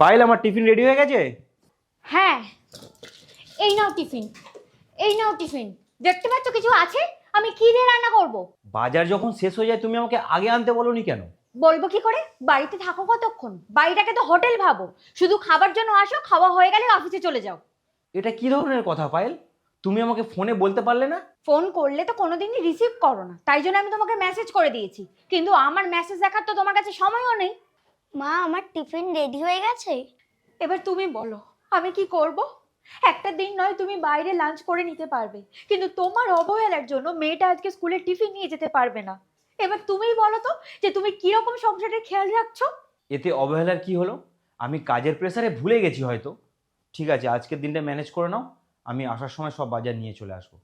পায়েল আমার tiffin ready হয়ে গেছে? হ্যাঁ। এই নাও টিফিন এই নাও টিফিন। দেখতে পাচ্ছ কিছু আছে? আমি কি দিয়ে রান্না করব? বাজার যখন শেষ হয়ে যায় তুমি আমাকে আগে আনতে বলোনি কেন? বলব কি করে? বাড়িতে থাকো কতক্ষণ? বাড়িটাকে তো হোটেল ভাবো। শুধু খাবার জন্য আসো খাওয়া হয়ে গেলে অফিসে চলে যাও। এটা কি ধরনের কথা পায়েল? তুমি আমাকে ফোনে বলতে পারলে না? ফোন করলে তো কোনোদিনই রিসিভ করো না। তাই জন্য আমি তোমাকে মেসেজ করে দিয়েছি। কিন্তু আমার মেসেজ দেখার তো তোমার কাছে সময়ও নেই। মা আমার টিফিন রেডি হয়ে গেছে। এবার তুমি বলো আমি কি করব? একটা দিন নয় তুমি বাইরে লাঞ্চ করে নিতে পারবে। কিন্তু তোমার অবহেলার জন্য মেয়েটা আজকে স্কুলে টিফিন নিয়ে যেতে পারবে না। এবার তুমিই বলো তো যে তুমি কীরকম সংসারের খেয়াল রাখছো? এতে অবহেলার কি হলো? আমি কাজের প্রেসারে ভুলে গেছি হয়তো। ঠিক আছে আজকের দিনটা ম্যানেজ করে নাও। আমি আসার সময় সব বাজার নিয়ে চলে আসব।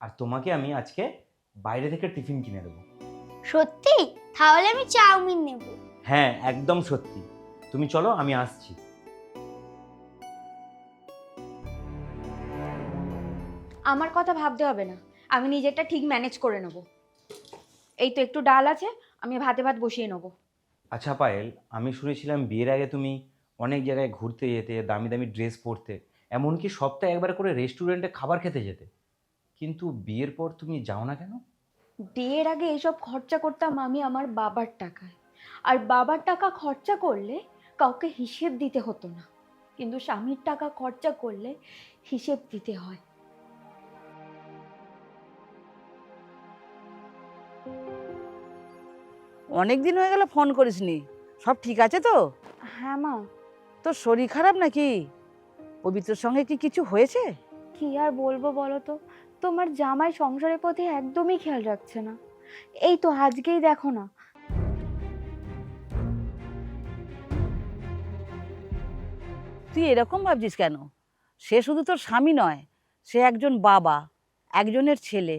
আর তোমাকে আমি আজকে বাইরে থেকে টিফিন কিনে দেবো। সত্যি? তাহলে আমি চাউমিন নেব। হ্যাঁ একদম সত্যি। তুমি চলো আমি আসছি। আমার কথা ভাবতে হবে না। আমি নিজেরটা ঠিক ম্যানেজ করে নেব। এই তো একটু ডাল আছে আমি ভাতে ভাত বসিয়ে নেব। আচ্ছা পায়েল আমি শুনেছিলাম বিয়ের আগে তুমি অনেক জায়গায় ঘুরতে যেতে দামি দামি ড্রেস পরতে এমনকি সপ্তাহে একবার করে রেস্টুরেন্টে খাবার খেতে যেতে। কিন্তু বিয়ের পর তুমি যাও না কেন? বিয়ের আগে এইসব খরচা করতাম আমি আমার বাবার টাকায়। আর বাবার টাকা খরচা করলে কাউকে হিসেব দিতে হতো না। কিন্তু স্বামীর টাকা খরচা করলে হিসেব দিতে হয়। অনেক দিন হয়ে গেল ফোন করিসনি। সব ঠিক আছে তো? হ্যাঁ মা। তোর শরীর খারাপ নাকি? পবিত্রর সঙ্গে কি কিছু হয়েছে? কি আর বলব বলো তো? তোমার জামাই সংসারের প্রতি একদমই খেয়াল রাখছে না। এই তো আজকেই দেখো না। তুই এরকম ভাবছিস কেন? সে শুধু তোর স্বামী নয়, সে একজন বাবা, একজনের ছেলে।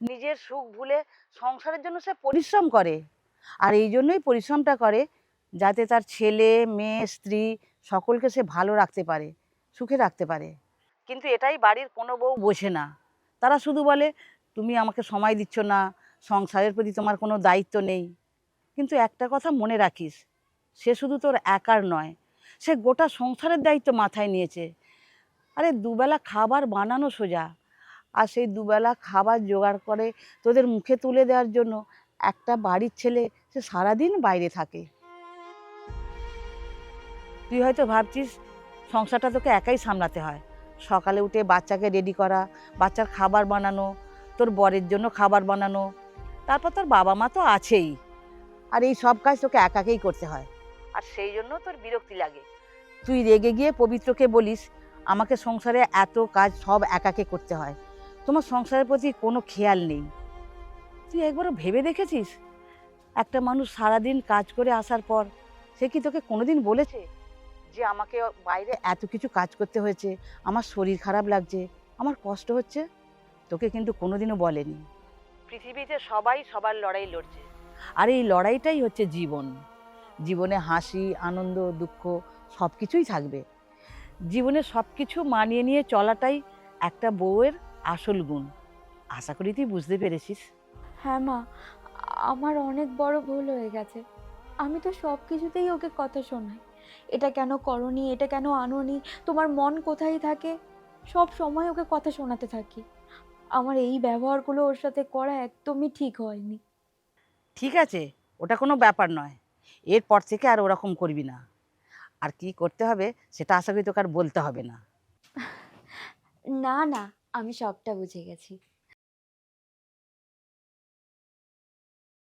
নিজের সুখ ভুলে সংসারের জন্য সে পরিশ্রম করে আর এই জন্যই পরিশ্রমটা করে যাতে তার ছেলে, মেয়ে, স্ত্রী সকলকে সে ভালো রাখতে পারে, সুখে রাখতে পারে। কিন্তু এটাই বাড়ির কোনো বউ বোঝে না। তারা শুধু বলে, তুমি আমাকে সময় দিচ্ছ না, সংসারের প্রতি তোমার কোনো দায়িত্ব নেই। কিন্তু একটা কথা মনে রাখিস, সে শুধু তোর একার নয় সে গোটা সংসারের দায়িত্ব মাথায় নিয়েছে। আরে দুবেলা খাবার বানানো সোজা। আর সেই দুবেলা খাবার জোগাড় করে তোদের মুখে তুলে দেওয়ার জন্য একটা বাড়ির ছেলে সে সারাদিন বাইরে থাকে। তুই হয়তো ভাবছিস সংসারটা তোকে একাই সামলাতে হয়। সকালে উঠে বাচ্চাকে রেডি করা, বাচ্চার খাবার বানানো, তোর বরের জন্য খাবার বানানো, তারপর তোর বাবা মা তো আছেই। আর এই সব কাজ তোকে একাকেই করতে হয়। আর সেই জন্য তোর বিরক্তি লাগে। তুই রেগে গিয়ে পবিত্রকে বলিস, আমাকে সংসারে এত কাজ সব একাকে করতে হয়। তোমার সংসারের প্রতি কোনো খেয়াল নেই। তুই একবারও ভেবে দেখেছিস? একটা মানুষ সারাদিন কাজ করে আসার পর সে কি তোকে কোনোদিন বলেছে যে আমাকে বাইরে এত কিছু কাজ করতে হয়েছে? আমার শরীর খারাপ লাগছে, আমার কষ্ট হচ্ছে? তোকে কিন্তু কোনোদিনও বলেনি। পৃথিবীতে সবাই সবার লড়াই লড়ছে। আর এই লড়াইটাই হচ্ছে জীবন। জীবনে হাসি আনন্দ দুঃখ সব কিছুই থাকবে। জীবনে সব কিছু মানিয়ে নিয়ে চলাটাই একটা বউয়ের আসল গুণ। আশা করি তুই বুঝতে পেরেছিস। হ্যাঁ মা আমার অনেক বড় ভুল হয়ে গেছে। আমি তো সব কিছুতেই ওকে কথা শোনাই। এটা কেন করনি এটা কেন আনোনি তোমার মন কোথায় থাকে? সব সময় ওকে কথা শোনাতে থাকি। আমার এই ব্যবহারগুলো ওর সাথে করা একদমই ঠিক হয়নি। ঠিক আছে ওটা কোনো ব্যাপার নয়। এরপর থেকে আর ওরকম করবি না। আর কি করতে হবে সেটা আশা করি তোকে আর বলতে হবে না। না না, আমি সবটা বুঝে গেছি।